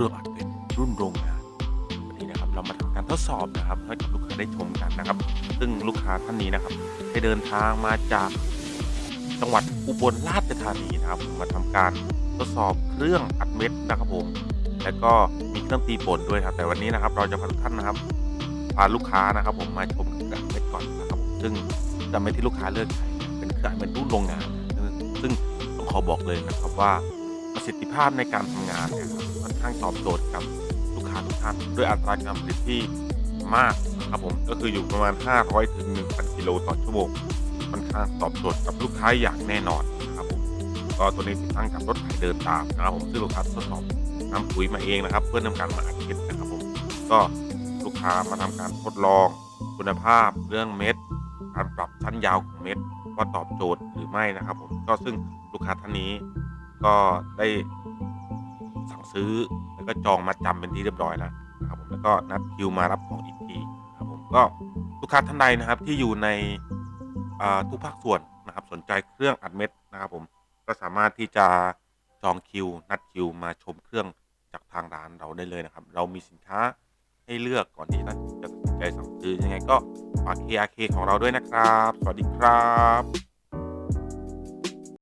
รื่องอัดเม็ดรุ่นโรงงานวันนี้นะครับเรามาทำการทดสอบนะครับให้กับลูกค้าได้ชมกันนะครับ ซึ่งลูกค้าท่านนี้นะครับได้เดินทางมาจากจังหวัดอุบลราชธานีนะครับ มาทำการทดสอบเครื่องอัดเม็ดนะครับผมแล้วก็มีเครื่องตีป่นด้วยครับ แต่วันนี้นะครับ เราจะพาทุกท่านนะครับพาลูกค้านะครับ ผมมาชมเครื่องอัดเม็ดก่อนนะครับผมซึ่งเครื่องอัดเม็ดที่ลูกค้าเลือกใช้เป็นเครื่องเม็ดรุ่นโรงงาน ซึ่งต้องขอบอกเลยนะครับว่าประสิทธิภาพในการทำงานเนี่ยครับ ตอบโจทย์กับลูกค้าทุกท่านด้วยอัตราการผลิตที่มากครับผมก็คืออยู่ประมาณ 500ถึง1,000กิโลต่อชั่วโมงค่อนข้างตอบโจทย์กับลูกค้าอย่างแน่นอนนะครับผมก็ตัวนี้ติดตั้งกับรถไถเดินตามนะครับผมซึ่งลูกค้าทดสอบนำปุ๋ยมาเองนะครับ เพื่อนำการมาอัดเม็ดนะครับผมก็ลูกค้ามาทำการทดลองคุณภาพเรื่องเม็ด การปรับชั้นยาวของเม็ดว่าตอบโจทย์หรือไม่นะครับผมก็ซึ่งลูกค้าท่านนี้ก็ได้สั่งซื้อ แล้วก็จองมาจำเป็นที่เรียบร้อยแล้วนะครับผมแล้วก็นัดคิวมารับของอีกทีนะครับผมก็ลูกค้าท่านใดนะครับที่อยู่ในทุกภาคส่วนนะครับสนใจเครื่องอัดเม็ดนะครับผมก็สามารถที่จะจองคิว นัดคิว มาชมเครื่องจากทางร้านเราได้เลยนะครับ เรามีสินค้าให้เลือกก่อนที่ท่านจะตัดสินใจสั่งซื้อยังไงก็ฝาก KRK ของเราด้วยนะครับ สวัสดีครับ